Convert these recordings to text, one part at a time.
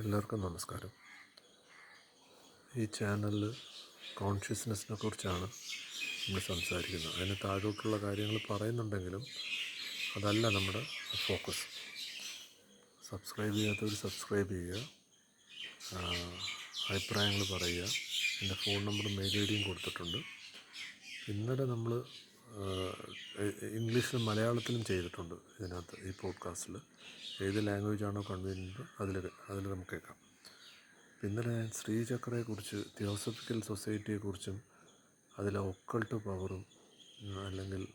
എല്ലാവർക്കും നമസ്കാരം. ഈ ചാനലിൽ കോൺഷ്യസ്നെസ്സിനെ കുറിച്ചാണ് നമ്മൾ സംസാരിക്കുന്നത്. അതിന് താഴോട്ടുള്ള കാര്യങ്ങൾ പറയുന്നുണ്ടെങ്കിലും അതല്ല നമ്മുടെ ഫോക്കസ് സബ്സ്ക്രൈബ് ചെയ്യാത്തവർ സബ്സ്ക്രൈബ് ചെയ്യുക. അഭിപ്രായങ്ങൾ പറയുക. എന്റെ ഫോൺ നമ്പറും മെയിൽ ഐ ഡിയും കൊടുത്തിട്ടുണ്ട്. ഇന്നലെ നമ്മൾ ഇംഗ്ലീഷിലും മലയാളത്തിലും ചെയ്തിട്ടുണ്ട് ഇതിനകത്ത് ഈ പോഡ്കാസ്റ്റിൽ ഏത് ലാംഗ്വേജാണോ കൺവീനിയന്റ് അതിൽ അതിൽ നമുക്ക് കേൾക്കാം. ഇന്നലെ ഞാൻ ശ്രീചക്രയെക്കുറിച്ച് തിയോസഫിക്കൽ സൊസൈറ്റിയെക്കുറിച്ചും അതിലെ ഒക്കൾട്ട് പവറും അല്ലെങ്കിൽ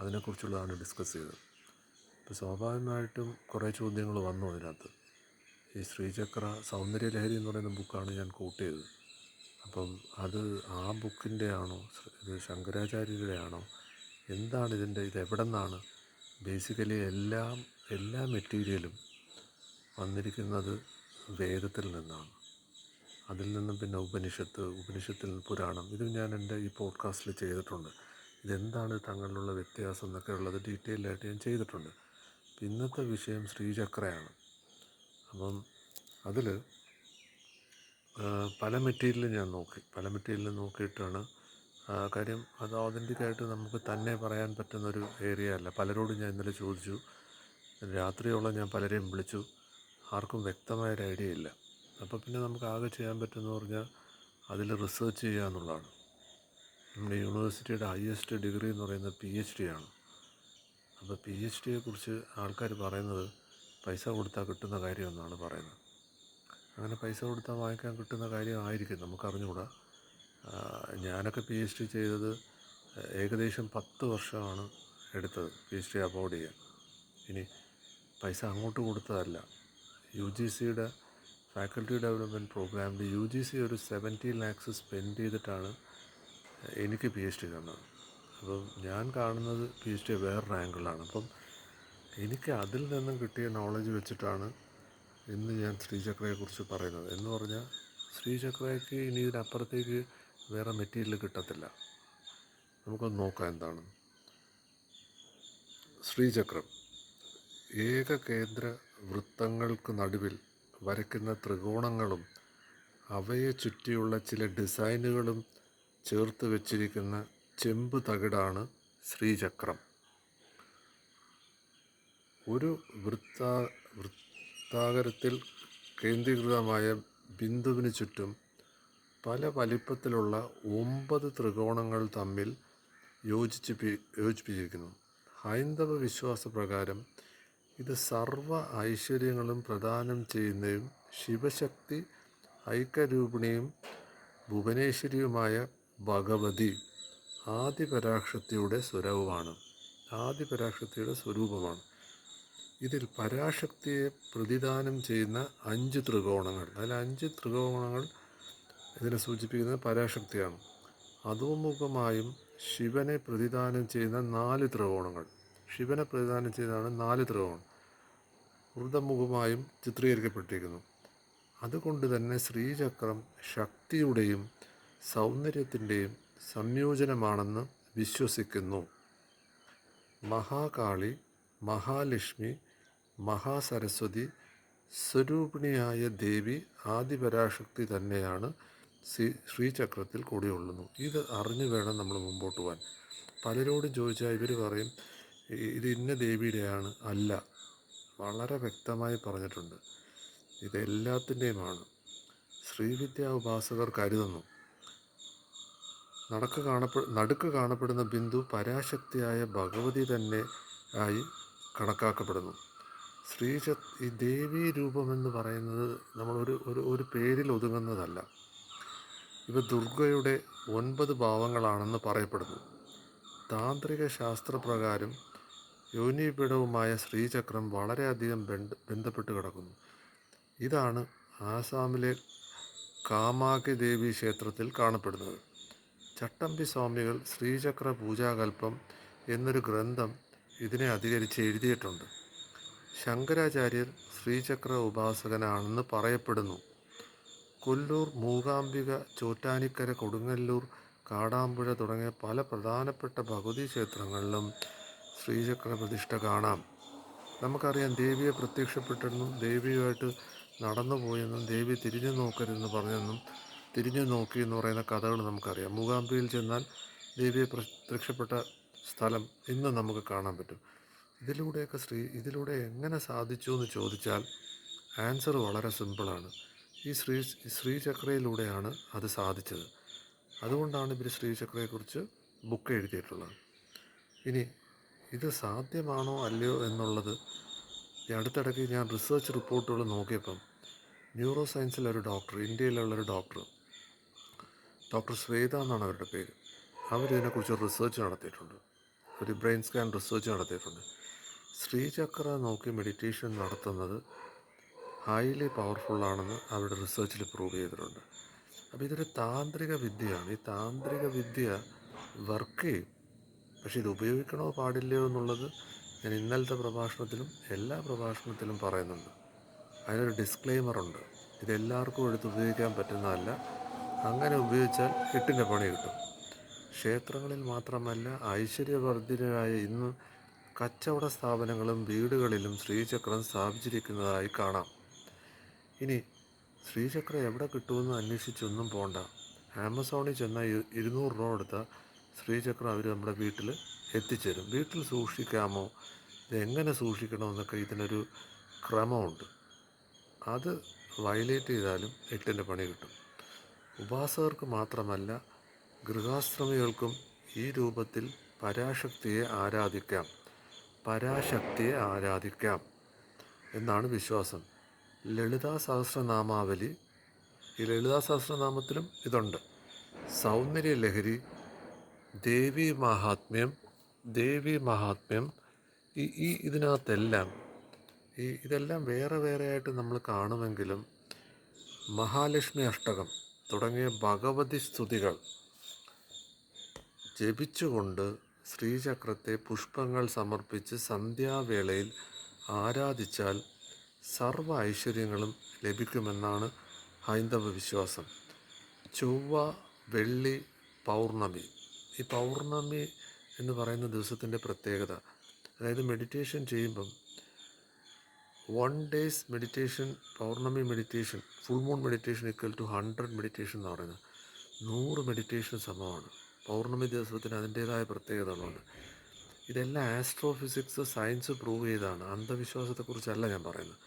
അതിനെക്കുറിച്ചുള്ളതാണ് ഡിസ്കസ് ചെയ്തത്. ഇപ്പോൾ സ്വാഭാവികമായിട്ടും കുറേ ചോദ്യങ്ങൾ വന്നു അതിനകത്ത്. ഈ ശ്രീചക്ര സൗന്ദര്യലഹരി എന്ന് പറയുന്ന ബുക്കാണ് ഞാൻ കോട്ട് ചെയ്തത്. അപ്പം അത് ആ ബുക്കിന്റെ ആണോ ഇത് ശങ്കരാചാര്യരുടെ ആണോ എന്താണ് ഇതിന്റെ ഇത് എവിടെ നിന്നാണ് ബേസിക്കലി എല്ലാം എല്ലാ മെറ്റീരിയലും വന്നിരിക്കുന്നത് വേദത്തിൽ നിന്നാണ്. അതിൽ നിന്നും പിന്നെ ഉപനിഷത്ത് ഉപനിഷത്തിൽ പുരാണം ഇതും ഞാൻ എന്റെ ഈ പോഡ്കാസ്റ്റിൽ ചെയ്തിട്ടുണ്ട്. ഇതെന്താണ് തങ്ങളിലുള്ള വ്യത്യാസം എന്നൊക്കെ ഉള്ളത് ഡീറ്റെയിൽ ആയിട്ട് ഞാൻ ചെയ്തിട്ടുണ്ട്. ഇന്നത്തെ വിഷയം ശ്രീചക്രയാണ്. അപ്പം അതിൽ പല മെറ്റീരിയലും ഞാൻ നോക്കി. പല മെറ്റീരിയലും നോക്കിയിട്ടാണ് കാര്യം അത് ഓതന്റിക്കായിട്ട് നമുക്ക് തന്നെ പറയാൻ പറ്റുന്നൊരു ഏരിയ അല്ല. പലരോടും ഞാൻ ഇന്നലെ ചോദിച്ചു. രാത്രിയോളം ഞാൻ പലരെയും വിളിച്ചു. ആർക്കും വ്യക്തമായൊരു ഐഡിയ ഇല്ല. അപ്പോൾ പിന്നെ നമുക്ക് ആകെ ചെയ്യാൻ പറ്റുമെന്ന് പറഞ്ഞാൽ അതിൽ റിസർച്ച് ചെയ്യുക എന്നുള്ളതാണ്. നമ്മുടെ യൂണിവേഴ്സിറ്റിയുടെ ഹയസ്റ്റ് ഡിഗ്രി എന്ന് പറയുന്നത് പി എച്ച് ഡി ആണ്. അപ്പോൾ പി എച്ച് ഡിയെ കുറിച്ച് ആൾക്കാർ പറയുന്നത് പൈസ കൊടുത്താൽ കിട്ടുന്ന കാര്യമെന്നാണ് പറയുന്നത്. അങ്ങനെ പൈസ കൊടുത്താൽ വാങ്ങിക്കാൻ കിട്ടുന്ന കാര്യമായിരിക്കും നമുക്കറിഞ്ഞുകൂടാ. ഞാനൊക്കെ പി എച്ച് ഡി ചെയ്തത് ഏകദേശം പത്ത് വർഷമാണ് എടുത്തത്. പി എച്ച് ഡി അബോർഡ് ചെയ്യാൻ. ഇനി പൈസ അങ്ങോട്ട് കൊടുത്തതല്ല. യു ജി സിയുടെ ഫാക്കൽറ്റി ഡെവലപ്മെന്റ് പ്രോഗ്രാമിൽ യു ജി സി ഒരു സെവന്റി ലാക്സ് സ്പെൻഡ് ചെയ്തിട്ടാണ് എനിക്ക് പി എച്ച് ഡി തന്നത്. അപ്പം ഞാൻ കാണുന്നത് പി എച്ച് ഡി വേറൊരു ആംഗിളാണ്. അപ്പം എനിക്ക് അതിൽ നിന്നും കിട്ടിയ നോളജ് വെച്ചിട്ടാണ് ഇന്ന് ഞാൻ ശ്രീചക്രയെക്കുറിച്ച് പറയുന്നത്. എന്ന് പറഞ്ഞാൽ ശ്രീചക്രയ്ക്ക് ഇനി ഇതിനപ്പുറത്തേക്ക് വേറെ മെറ്റീരിയൽ കിട്ടത്തില്ല. നമുക്കൊന്ന് നോക്കാം എന്താണ് ശ്രീചക്രം. ഏകകേന്ദ്ര വൃത്തങ്ങൾക്ക് നടുവിൽ വരയ്ക്കുന്ന ത്രികോണങ്ങളും അവയെ ചുറ്റിയുള്ള ചില ഡിസൈനുകളും ചേർത്ത് വച്ചിരിക്കുന്ന ചെമ്പ് തകിടാണ് ശ്രീചക്രം. ഒരു വൃത്താ വൃത്താകരത്തിൽ കേന്ദ്രീകൃതമായ ബിന്ദുവിന് ചുറ്റും പല വലിപ്പത്തിലുള്ള ഒമ്പത് ത്രികോണങ്ങൾ തമ്മിൽ യോജിച്ച് യോജിപ്പിച്ചിരിക്കുന്നു. ഹൈന്ദവ വിശ്വാസപ്രകാരം ഇത് സർവ ഐശ്വര്യങ്ങളും പ്രദാനം ചെയ്യുന്നതും ശിവശക്തി ഐക്യരൂപിണിയും ഭുവനേശ്വരിയുമായ ഭഗവതി ആദിപരാശക്തിയുടെ സ്വരവുമാണ്. ആദിപരാശക്തിയുടെ സ്വരൂപമാണ്. ഇതിൽ പരാശക്തിയെ പ്രതിദാനം ചെയ്യുന്ന അഞ്ച് ത്രികോണങ്ങൾ. അതിൽ അഞ്ച് ത്രികോണങ്ങൾ ഇതിനെ സൂചിപ്പിക്കുന്നത് പരാശക്തിയാണ്. അധോമുഖമായും ശിവനെ പ്രതിദാനം ചെയ്യുന്ന നാല് ത്രികോണങ്ങൾ. ശിവനെ പ്രതിദാനം ചെയ്താണ് നാല് ത്രികോണം വൃതമുഖമായും ചിത്രീകരിക്കപ്പെട്ടിരിക്കുന്നു. അതുകൊണ്ട് തന്നെ ശ്രീചക്രം ശക്തിയുടെയും സൗന്ദര്യത്തിന്റെയും സംയോജനമാണെന്ന് വിശ്വസിക്കുന്നു. മഹാകാളി മഹാലക്ഷ്മി മഹാസരസ്വതി സ്വരൂപിണിയായ ദേവി ആദിപരാശക്തി തന്നെയാണ് ശ്രീ ശ്രീചക്രത്തിൽ കൂടിയുള്ളുന്നു ഇത് അറിഞ്ഞു വേണം നമ്മൾ മുമ്പോട്ട് പോകാൻ. പലരോടും ചോദിച്ചാൽ ഇവർ പറയും "ഇ- ഇത് ഇന്ന ദേവിയുടെയാണ് അല്ല. വളരെ വ്യക്തമായി പറഞ്ഞിട്ടുണ്ട്. ഇത് എല്ലാത്തിന്റെയുമാണ്. ശ്രീവിദ്യ ഉപാസകർ കരുതുന്നു. നടക്ക് കാണപ്പെ നടുക്ക് കാണപ്പെടുന്ന ബിന്ദു പരാശക്തിയായ ഭഗവതി തന്നെ ആയി കണക്കാക്കപ്പെടുന്നു. ശ്രീച ഈ ദേവീ രൂപമെന്ന് പറയുന്നത് നമ്മളൊരു ഒരു ഒരു പേരിൽ ഒതുങ്ങുന്നതല്ല. ഇവ ദുർഗയുടെ ഒൻപത് ഭാവങ്ങളാണെന്ന് പറയപ്പെടുന്നു. താന്ത്രിക ശാസ്ത്രപ്രകാരം യോനിപീഠവുമായ ശ്രീചക്രം വളരെയധികം ബന്ധ ബന്ധപ്പെട്ട് കിടക്കുന്നു. ഇതാണ് ആസാമിലെ കാമാകി ദേവി ക്ഷേത്രത്തിൽ കാണപ്പെടുന്നത്. ചട്ടമ്പി സ്വാമികൾ ശ്രീചക്ര പൂജാകൽപ്പം എന്നൊരു ഗ്രന്ഥം ഇതിനെ അധികരിച്ച് എഴുതിയിട്ടുണ്ട്. ശങ്കരാചാര്യർ ശ്രീചക്ര ഉപാസകനാണെന്ന് പറയപ്പെടുന്നു. കൊല്ലൂർ മൂകാംബിക ചോറ്റാനിക്കര കൊടുങ്ങല്ലൂർ കാടാമ്പുഴ തുടങ്ങിയ പല പ്രധാനപ്പെട്ട ഭഗവതി ക്ഷേത്രങ്ങളിലും ശ്രീചക്ര പ്രതിഷ്ഠ കാണാം. നമുക്കറിയാം ദേവിയെ പ്രത്യക്ഷപ്പെട്ടെന്നും ദേവിയുമായിട്ട് നടന്നു പോയെന്നും ദേവി തിരിഞ്ഞു നോക്കരുതെന്ന് പറഞ്ഞെന്നും തിരിഞ്ഞു നോക്കി എന്ന് പറയുന്ന കഥകൾ നമുക്കറിയാം. മൂകാംബികയിൽ ചെന്നാൽ ദേവിയെ പ്രത്യക്ഷപ്പെട്ട സ്ഥലം ഇന്ന് നമുക്ക് കാണാൻ പറ്റും. ഇതിലൂടെയൊക്കെ ശ്രീ ഇതിലൂടെ എങ്ങനെ സാധിച്ചു എന്ന് ചോദിച്ചാൽ ആൻസർ വളരെ സിമ്പിളാണ്. ഈ ശ്രീ ശ്രീചക്രയിലൂടെയാണ് അത് സാധിച്ചത്. അതുകൊണ്ടാണ് ഇവർ ശ്രീചക്രയെക്കുറിച്ച് ബുക്ക് എഴുതിയിട്ടുള്ളത്. ഇനി ഇത് സാധ്യമാണോ അല്ലയോ എന്നുള്ളത് അടുത്തിടയ്ക്ക് ഞാൻ റിസർച്ച് റിപ്പോർട്ടുകൾ നോക്കിയപ്പം ന്യൂറോ സയൻസിലൊരു ഡോക്ടർ ഇന്ത്യയിലുള്ളൊരു ഡോക്ടർ ഡോക്ടർ ശ്വേത എന്നാണ് അവരുടെ പേര്. അവരിതിനെക്കുറിച്ച് റിസർച്ച് നടത്തിയിട്ടുണ്ട്. ഒരു ബ്രെയിൻ സ്കാൻ റിസർച്ച് നടത്തിയിട്ടുണ്ട്. ശ്രീചക്ര നോക്കി മെഡിറ്റേഷൻ നടത്തുന്നത് ഹൈലി പവർഫുള്ളാണെന്ന് അവരുടെ റിസർച്ചിൽ പ്രൂവ് ചെയ്തിട്ടുണ്ട്. അപ്പോൾ ഇതൊരു താന്ത്രിക വിദ്യയാണ്. ഈ താന്ത്രിക വിദ്യ വർക്ക് ചെയ്യും. പക്ഷെ ഇത് ഉപയോഗിക്കണോ പാടില്ലയോ എന്നുള്ളത് ഞാൻ ഇന്നലത്തെ പ്രഭാഷണത്തിലും എല്ലാ പ്രഭാഷണത്തിലും പറയുന്നുണ്ട്. അതിനൊരു ഡിസ്ക്ലെയിമറുണ്ട് ഇതെല്ലാവർക്കും എടുത്ത് ഉപയോഗിക്കാൻ പറ്റുന്നതല്ല. അങ്ങനെ ഉപയോഗിച്ചാൽ എട്ടിന്റെ പണി കിട്ടും. ക്ഷേത്രങ്ങളിൽ മാത്രമല്ല ഐശ്വര്യവർദ്ധിതരായ ഇന്ന് കച്ചവട സ്ഥാപനങ്ങളും വീടുകളിലും ശ്രീചക്രം സ്ഥാപിച്ചിരിക്കുന്നതായി കാണാം. ഇനി ശ്രീചക്രം എവിടെ കിട്ടുമെന്ന് അന്വേഷിച്ചൊന്നും പോണ്ട. ആമസോണിൽ ചെന്നാൽ ഇ- ഇരുന്നൂറ് രൂപ കൊടുത്താൽ ശ്രീചക്രം അവർ നമ്മുടെ വീട്ടിൽ എത്തിച്ചേരും. വീട്ടിൽ സൂക്ഷിക്കാമോ? ഇതെങ്ങനെ സൂക്ഷിക്കണമെന്നൊക്കെ ഇതിനൊരു ക്രമമുണ്ട്. അത് വയലേറ്റ് ചെയ്താലും എട്ടിന്റെ പണി കിട്ടും. ഉപാസകർക്ക് മാത്രമല്ല ഗൃഹാശ്രമികൾക്കും ഈ രൂപത്തിൽ പരാശക്തിയെ ആരാധിക്കാം. പരാശക്തിയെ ആരാധിക്കാം എന്നാണ് വിശ്വാസം. ലളിതാ സഹസ്രനാമാവലി ഈ ലളിതാ സഹസ്രനാമത്തിലും ഇതുണ്ട്. സൗന്ദര്യ ലഹരി ദേവി മഹാത്മ്യം ദേവി മഹാത്മ്യം ഈ ഈ ഇതിനകത്തെല്ലാം ഈ ഇതെല്ലാം വേറെ വേറെ ആയിട്ട് നമ്മൾ കാണുമെങ്കിലും മഹാലക്ഷ്മി അഷ്ടകം തുടങ്ങിയ ഭഗവതി സ്തുതികൾ ജപിച്ചുകൊണ്ട് ശ്രീചക്രത്തെ പുഷ്പങ്ങൾ സമർപ്പിച്ച് സന്ധ്യാവേളയിൽ ആരാധിച്ചാൽ സർവ ഐശ്വര്യങ്ങളും ലഭിക്കുമെന്നാണ് ഹൈന്ദവ വിശ്വാസം. ചൊവ്വ വെള്ളി പൗർണമി. ഈ പൗർണമി എന്ന് പറയുന്ന ദിവസത്തിന്റെ പ്രത്യേകത. അതായത് മെഡിറ്റേഷൻ ചെയ്യുമ്പം one days meditation Pournami meditation full moon meditation equal to hundred meditation എന്ന് പറയുന്നത് നൂറ് മെഡിറ്റേഷൻ സമമാണ്. പൗർണമി ദിവസത്തിന് അതിന്റേതായ പ്രത്യേകതകളുണ്ട് ഇതെല്ലാം ആസ്ട്രോഫിസിക്സ് സയൻസ് പ്രൂവ് ചെയ്താണ്. അന്ധവിശ്വാസത്തെക്കുറിച്ചല്ല ഞാൻ പറയുന്നത്.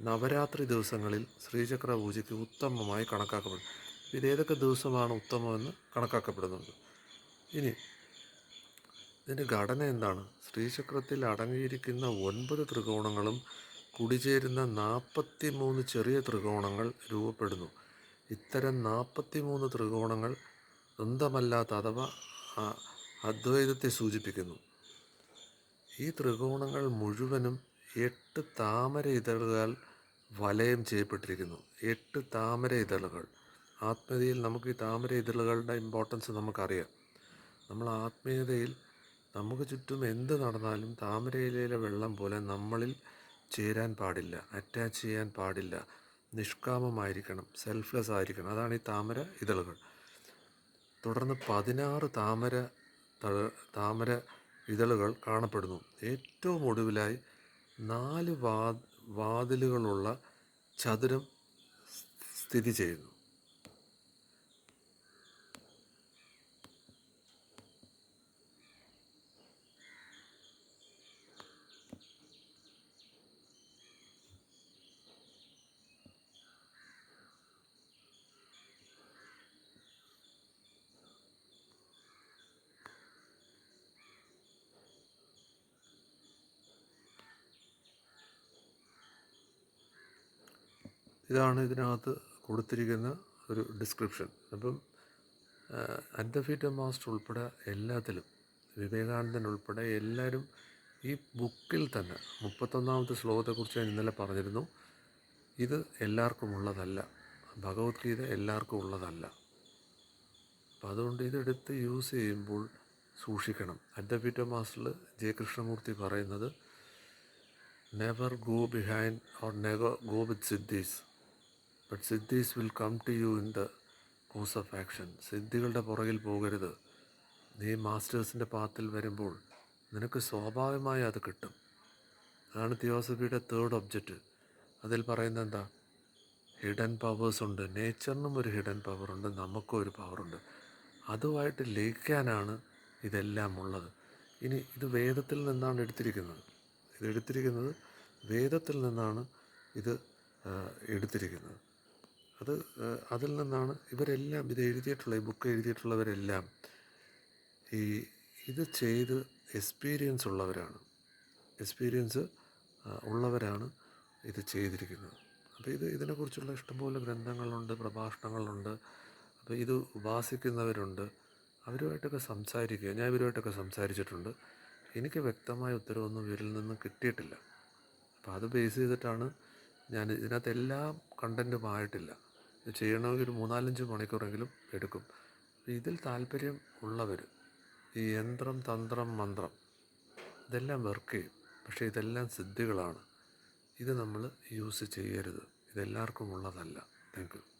നവരാത്രി ദിവസങ്ങളിൽ ശ്രീചക്ര പൂജയ്ക്ക് ഉത്തമമായി കണക്കാക്കപ്പെടും. ഇത് ഏതൊക്കെ ദിവസമാണ് ഉത്തമമെന്ന് കണക്കാക്കപ്പെടുന്നുണ്ട്. ഇനി ഇതിന്റെ ഘടന എന്താണ്? ശ്രീചക്രത്തിൽ അടങ്ങിയിരിക്കുന്ന ഒൻപത് ത്രികോണങ്ങളും കുടിചേരുന്ന നാൽപ്പത്തി മൂന്ന് ചെറിയ ത്രികോണങ്ങൾ രൂപപ്പെടുന്നു. ഇത്തരം നാൽപ്പത്തി മൂന്ന് ത്രികോണങ്ങൾ സ്വന്തമല്ലാത്ത അഥവാ അദ്വൈതത്തെ സൂചിപ്പിക്കുന്നു. ഈ ത്രികോണങ്ങൾ മുഴുവനും എട്ട് താമര ഇതളുകൾ വലയം ചെയ്യപ്പെട്ടിരിക്കുന്നു. എട്ട് താമര ഇതളുകൾ. ആത്മീയതയിൽ നമുക്ക് ഈ താമര ഇതളുകളുടെ ഇമ്പോർട്ടൻസ് നമുക്കറിയാം. നമ്മൾ ആത്മീയതയിൽ നമുക്ക് ചുറ്റും എന്ത് നടന്നാലും താമരയിലെ വെള്ളം പോലെ നമ്മളിൽ ചേരാൻ പാടില്ല അറ്റാച്ച് ചെയ്യാൻ പാടില്ല. നിഷ്കാമമായിരിക്കണം സെൽഫ്ലെസ് ആയിരിക്കണം. അതാണ് ഈ താമര ഇതളുകൾ. തുടർന്ന് പതിനാറ് താമര താമര ഇതളുകൾ കാണപ്പെടുന്നു. ഏറ്റവും ഒടുവിലായി നാല് വാ വാതിലുകളുള്ള ചതുരം സ്ഥിതി ചെയ്യുന്നു. ഇതാണ് ഇതിനകത്ത് കൊടുത്തിരിക്കുന്ന ഒരു ഡിസ്ക്രിപ്ഷൻ അപ്പം അഡ്വഫീറ്റ് മാസ്റ്റർ ഉൾപ്പെടെ എല്ലാത്തിലും വിവേകാനന്ദൻ ഉൾപ്പെടെ എല്ലാവരും ഈ ബുക്കിൽ തന്നെ മുപ്പത്തൊന്നാമത്തെ ശ്ലോകത്തെക്കുറിച്ച് ഞാൻ ഇന്നലെ പറഞ്ഞിരുന്നു. ഇത് എല്ലാവർക്കും ഉള്ളതല്ല. ഭഗവത്ഗീത എല്ലാവർക്കും ഉള്ളതല്ല. അപ്പം അതുകൊണ്ട് ഇതെടുത്ത് യൂസ് ചെയ്യുമ്പോൾ സൂക്ഷിക്കണം. അഡ്വഫീറ്റ് മാസ്റ്ററിൽ ജെ കൃഷ്ണമൂർത്തി പറയുന്നത് never go behind or never go with siddhis but siddhis will come to you in the course of action സിദ്ധികളുടെ പുറകിൽ പോകരുത്. നീ മാസ്റ്റേഴ്സിന്റെ പാത്തിൽ വരുമ്പോൾ നിനക്ക് സ്വാഭാവികമായി അത് കിട്ടും. അതാണ് തിയോസഫിയുടെ തേർഡ് ഒബ്ജക്റ്റ് അതിൽ പറയുന്നത് എന്താ? ഹിഡൻ പവേഴ്സ് ഉണ്ട്. നേച്ചറിനും ഒരു ഹിഡൻ പവറുണ്ട് നമുക്കും ഒരു പവറുണ്ട് അതുമായിട്ട് ലയിക്കാനാണ് ഇതെല്ലാം ഉള്ളത്. ഇനി ഇത് വേദത്തിൽ നിന്നാണ് എടുത്തിരിക്കുന്നത്. ഇത് എടുത്തിരിക്കുന്നത് വേദത്തിൽ നിന്നാണ് ഇത് എടുത്തിരിക്കുന്നത്. അത് അതിൽ നിന്നാണ് ഇവരെല്ലാം ഇത് എഴുതിയിട്ടുള്ള ഈ ബുക്ക് എഴുതിയിട്ടുള്ളവരെല്ലാം ഈ ഇത് ചെയ്ത് എക്സ്പീരിയൻസ് ഉള്ളവരാണ്. എക്സ്പീരിയൻസ് ഉള്ളവരാണ് ഇത് ചെയ്തിരിക്കുന്നത്. അപ്പോൾ ഇത് ഇതിനെക്കുറിച്ചുള്ള ഇഷ്ടംപോലെ ഗ്രന്ഥങ്ങളുണ്ട് പ്രഭാഷണങ്ങളുണ്ട്. അപ്പോൾ ഇത് ഉപാസിക്കുന്നവരുണ്ട്. അവരുമായിട്ടൊക്കെ സംസാരിക്കുക. ഞാൻ ഇവരുമായിട്ടൊക്കെ സംസാരിച്ചിട്ടുണ്ട്. എനിക്ക് വ്യക്തമായ ഉത്തരവൊന്നും ഇവരിൽ നിന്നും കിട്ടിയിട്ടില്ല. അപ്പോൾ അത് ബേസ് ചെയ്തിട്ടാണ് ഞാൻ ഇതിനകത്ത് ആയിട്ടില്ല ഇത് ചെയ്യണമെങ്കിൽ ഒരു മൂന്നാലഞ്ച് മണിക്കൂറെങ്കിലും എടുക്കും. ഇതിൽ താല്പര്യം ഉള്ളവർ ഈ യന്ത്രം തന്ത്രം മന്ത്രം ഇതെല്ലാം വർക്ക് ചെയ്യും. പക്ഷേ ഇതെല്ലാം സിദ്ധികളാണ്. ഇത് നമ്മൾ യൂസ് ചെയ്യരുത്. ഇതെല്ലാവർക്കും ഉള്ളതല്ല. Thank you